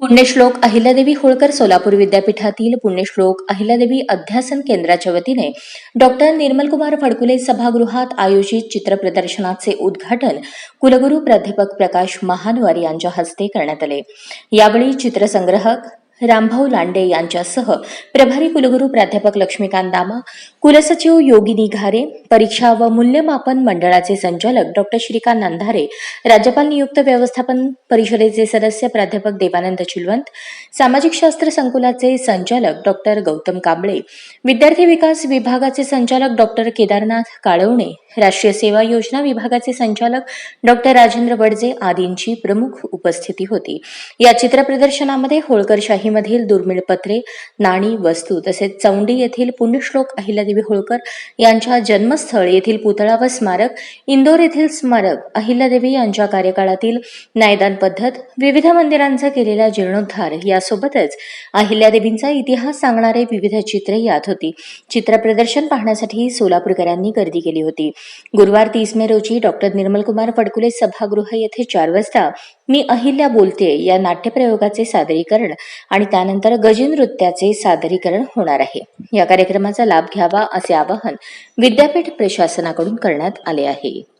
पुण्यश्लोक अहिल्यादेवी होळकर सोलापूर विद्यापीठातील पुण्यश्लोक अहिल्यादेवी अध्यासन केंद्राच्या वतीने डॉक्टर निर्मलकुमार फडकुले सभागृहात आयोजित चित्रप्रदर्शनाचे उद्घाटन कुलगुरू प्राध्यापक प्रकाश महानवार यांच्या हस्ते करण्यात आले. यावेळी चित्रसंग्रहक रामभाऊ लांडे यांच्यासह प्रभारी कुलगुरू प्राध्यापक लक्ष्मीकांत दामा कुलसचिव योगिनी घारे परीक्षा व मूल्यमापन मंडळाचे संचालक डॉक्टर श्रीकांत अंधारे राज्यपाल नियुक्त व्यवस्थापन परिषदेचे सदस्य प्राध्यापक देवानंद चिलवंत सामाजिक शास्त्र संकुलाचे संचालक डॉक्टर गौतम कांबळे विद्यार्थी विकास विभागाचे संचालक डॉक्टर केदारनाथ काळवणे राष्ट्रीय सेवा योजना विभागाचे संचालक डॉक्टर राजेंद्र वडजे आदींची प्रमुख उपस्थिती होती. या चित्रप्रदर्शनामध्ये होळकर शाहीमधील दुर्मिळ पत्रे नाणी वस्तू तसेच चौंडी येथील पुण्यश्लोक अहिल्यादेवी होळकर यांच्या जन्मस्थळ येथील पुतळा व स्मारक इंदोर येथील स्मारक अहिल्यादेवी यांच्या कार्यकाळातील न्यायदान पद्धत विविध मंदिरांचा केलेला जीर्णोद्धार यासोबतच अहिल्यादेवींचा इतिहास सांगणारे विविध चित्रे यात होती. चित्रप्रदर्शन पाहण्यासाठी सोलापूरकरांनी गर्दी केली होती. गुरुवार तीस मे रोजी डॉक्टर निर्मलकुमार फडकुले सभागृह येथे चार वाजता मी अहिल्या बोलते या नाट्यप्रयोगाचे सादरीकरण आणि त्यानंतर गजनृत्याचे सादरीकरण होणार आहे. या कार्यक्रमाचा लाभ घ्यावा असे आवाहन विद्यापीठ प्रशासनाकडून करण्यात आले आहे.